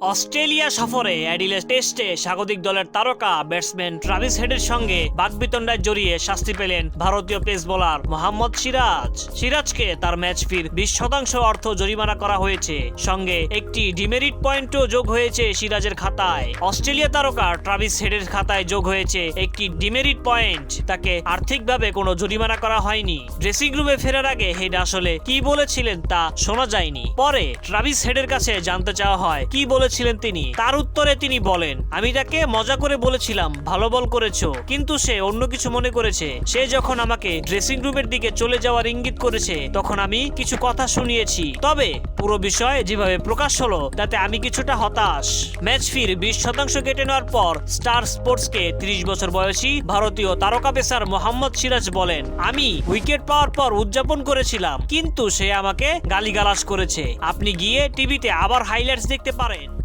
Australia সফরে অ্যাডিলেস টেস্টে স্বাগতিক দলের তারকা ব্যাটসম্যান ট্রাভিস হেডের সঙ্গে বাগবিতণ্ডায় জড়িয়ে শাস্তি পেলেন ভারতীয় পেস বোলার মোহাম্মদ সিরাজ। সিরাজকে তার ম্যাচ ফির বিশ শতাংশ অর্থ জরিমানা করা হয়েছে। সঙ্গে একটি ডিমেরিট পয়েন্টও যোগ হয়েছে সিরাজের খাতায়। অস্ট্রেলিয়া তারকা ট্রাভিস হেডের খাতায় যোগ হয়েছে একটি ডিমেরিট পয়েন্ট। তাকে আর্থিকভাবে কোনো জরিমানা করা হয়নি। ড্রেসিং রুমে ফেরার আগে হেড আসলে কি বলেছিলেন তা শোনা যায়নি। পরে ট্রাভিস হেডের কাছে জানতে চাওয়া হয়, কি বলেছিলেন তিনি। তার উত্তরে তিনি বলেন, আমি তাকে মজা করে বলেছিলাম, ভালো বল করেছ। কিন্তু সে অন্য কিছু মনে করেছে। সে যখন আমাকে ড্রেসিং রুমের দিকে চলে যাওয়ার ইঙ্গিত করেছে, তখন আমি কিছু কথা শুনিয়েছি। তবে পুরো বিষয় যেভাবে প্রকাশ হলো, তাতে আমি কিছুটা হতাশ। ম্যাচ ফির বিশ শতাংশ কেটে নেওয়ার পর স্টার স্পোর্টসকে ত্রিশ বছর বয়সী ভারতীয় তারকা পেসার মোহাম্মদ সিরাজ বলেন, আমি উইকেট পাওয়ার পর উদযাপন করেছিলাম, কিন্তু সে আমাকে গালিগালাজ করেছে। আপনি গিয়ে টিভিতে আবার হাইলাইটস দেখতে পারেন।